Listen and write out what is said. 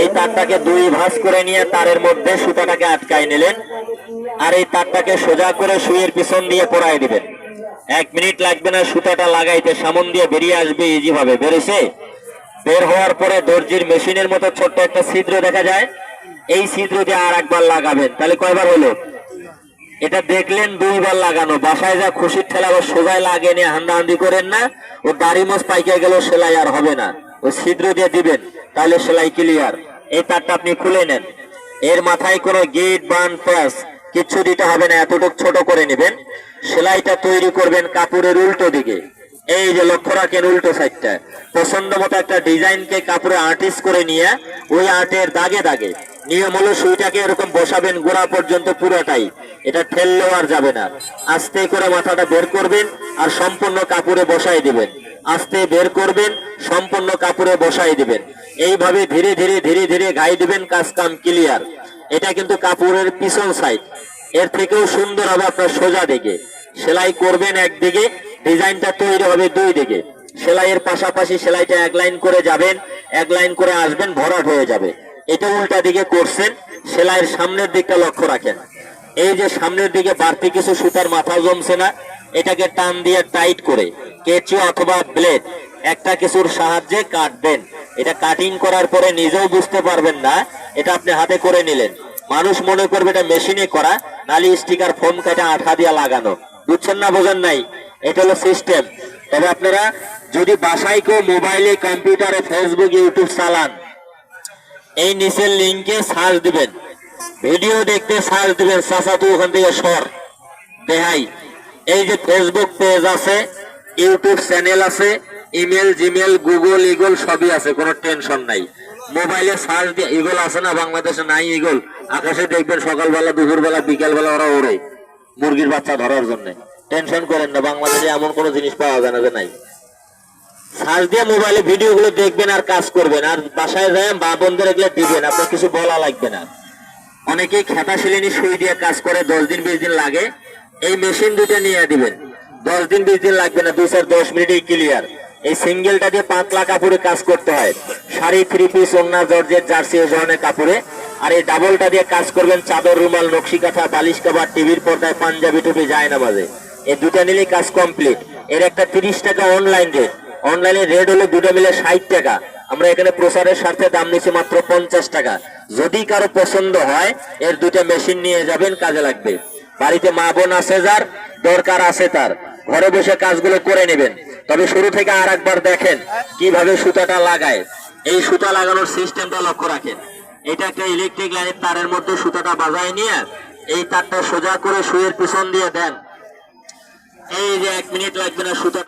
এই তারটাকে দুই ভাঁজ করে নিয়ে তারের মধ্যে সুতাটাকে আটকায় নিলেন আর এই তারটাকে সোজা করে সুইয়ের পিছন দিয়ে পরায় দিবেন। এক মিনিট লাগবে না সুতাটা লাগাইতে, সামন দিয়ে বেরিয়ে আসবে ইজি ভাবে বের হওয়ার পরে দর্জির মেশিনের মতো ছোট্ট একটা ছিদ্র দেখা যায়। এই ছিদ্র দিয়ে আর একবার লাগাবেন। তাহলে কয়বার হলো? এটা দেখলেন দুইবার লাগানো। বাসায় যা খুশির ঠেলা সোজায় লাগে নিয়ে হান্ডাহান্ডি করেন না, ও দাড়ি মোজ পাইকে গেল সেলাই আর হবে না। ও ছিদ্র দিয়ে দিবেন। তাহলে সেলাই ক্লিয়ার এই তারটা আপনি খুলে নেন। এর মাথায় কোনো গেট বান প্যাস কিচ্ছু দিতে হবে না, এতটুকু ছোট করে নেবেন। সেলাইটা তৈরি করবেন কাপড়ের উল্টো দিকে। এই যে লক্ষ্য রাখেন উল্টো সাইডটা পছন্দ মতো একটা ডিজাইনকে কাপড়ে আর্টিস্ট করে নিয়ে ওই আর্টের দাগে দাগে। নিয়ম হলো সুইটাকে এরকম বসাবেন গোড়া পর্যন্ত পুরোটাই। এটা ঠেললেও আর যাবে না। আস্তে করে মাথাটা বের করবেন আর সম্পূর্ণ কাপড়ে বসাই দিবেন। আস্তে বের করবেন, সম্পূর্ণ কাপড়ে বসাই দিবেন। এইভাবে ধীরে ধীরে ধীরে ধীরে গাই দিবেন, কাজ কাম ক্লিয়ার এটা কিন্তু কাপড়ের পিছন সাইড এর থেকেও সুন্দর হবে আপনার সোজা দিকে। সেলাই করবেন একদিকে, ডিজাইনটা তৈরি হবে দুই দিকে। সেলাইয়ের পাশাপাশি সেলাইটা এক লাইন করে যাবেন, এক লাইন করে আসবেন, ভরাট হয়ে যাবে। এটা উল্টা দিকে করছেন, সেলাইয়ের সামনের দিকটা লক্ষ্য রাখেন। এই যে সামনের দিকে বাড়তি কিছু সুতার মাথা জমছে না, এটাকে টান দিয়ে টাইট করে। কেচি অথবা ব্লেড, একটা কিছুর সাহায্যে কাটবেন। এটা কাটিং করার পরে নিজেও বুঝতে পারবেন না, এটা আপনি হাতে করে নিলেন। মানুষ মনে করবে এটা মেশিনে করা, নালি স্টিকার ফোম কাটা, আঠা দিয়া লাগানো। বুঝছেন না, বোঝেন নাই? এটা হলো সিস্টেম তবে আপনারা যদি বাসায় কেউ মোবাইলে কম্পিউটারে ফেসবুক ইউটিউব চালান, এই নিচের লিঙ্কে সার্চ দিবেন। ভিডিও দেখতে সার্চ দিবেন, চাচা, তুই ওখান থেকে সর। দেহাই এই যে ফেসবুক পেজ আছে ইউটিউব চ্যানেল আছে, ইমেল, জিমেল, গুগল, ইগল, সবই আছে, কোনো টেনশন নাই। মোবাইলে সার্চ দিয়ে ইগল আছে না, বাংলাদেশে নাই ইগল, আকাশে দেখবেন সকালবেলা, দুপুরবেলা, বিকালবেলা ওরা ওড়ে, মুরগির বাচ্চা ধরার জন্য। টেনশন করেন না, বাংলাদেশে এমন কোনো জিনিস পাওয়া যায় না যে নাই। সার্চ দিয়ে মোবাইলে ভিডিওগুলো দেখবেন আর কাজ করবেন, আর বাসায় যায় বা বন্ধু এগুলো দিবেন, আপনার কিছু বলা লাগবে না। অনেকেই খেতা শিলিনি সুই দিয়ে কাজ করে, দশ দিন, বিশ দিন লাগে, এই মেশিন দুটো নিয়ে দিবেন। দশ দিন বিশ দিন লাগবে না দুই চার দশ মিনিটেই ক্লিয়ার এই সিঙ্গেলটা দিয়ে পাতলা কাপড়ে কাজ করতে হয়, শাড়ি থ্রি পিস ওন্না জর্জের জার্সি এই ধরনের কাপড়ে। আর এই ডাবলটা দিয়ে কাজ করবেন চাদর, রুমাল নকশি কাঁথা বালিশ কাবার টিভির পর্দায় পাঞ্জাবি টুপি যায় না বাজে এই দুটা নিলেই কাজ কমপ্লিট এর একটা তিরিশ টাকা অনলাইন রেট অনলাইনে রেট হলো দুটো মিলে ষাট টাকা। আমরা এখানে প্রচারের স্বার্থে দাম নিচ্ছি মাত্র পঞ্চাশ টাকা। যদি কারও পছন্দ হয়, এর দুটা মেশিন নিয়ে যাবেন, কাজে লাগবে। বাড়িতে মা বোন আছে যার, দরকার আছে তার। ঘরে বসে কাজগুলো করে নেবেন। তবে শুরু থেকে আর একবার দেখেন কীভাবে সুতাটা লাগায়। এই সুতা লাগানোর সিস্টেমটা লক্ষ্য রাখেন। এটা একটা ইলেকট্রিক লাইনের তারের মধ্যে সুতাটা বাজায় নিয়ে এই তারটা সোজা করে শুয়ের পিছন দিয়ে দেন। এই যে এক মিনিট লাগবে না সুতা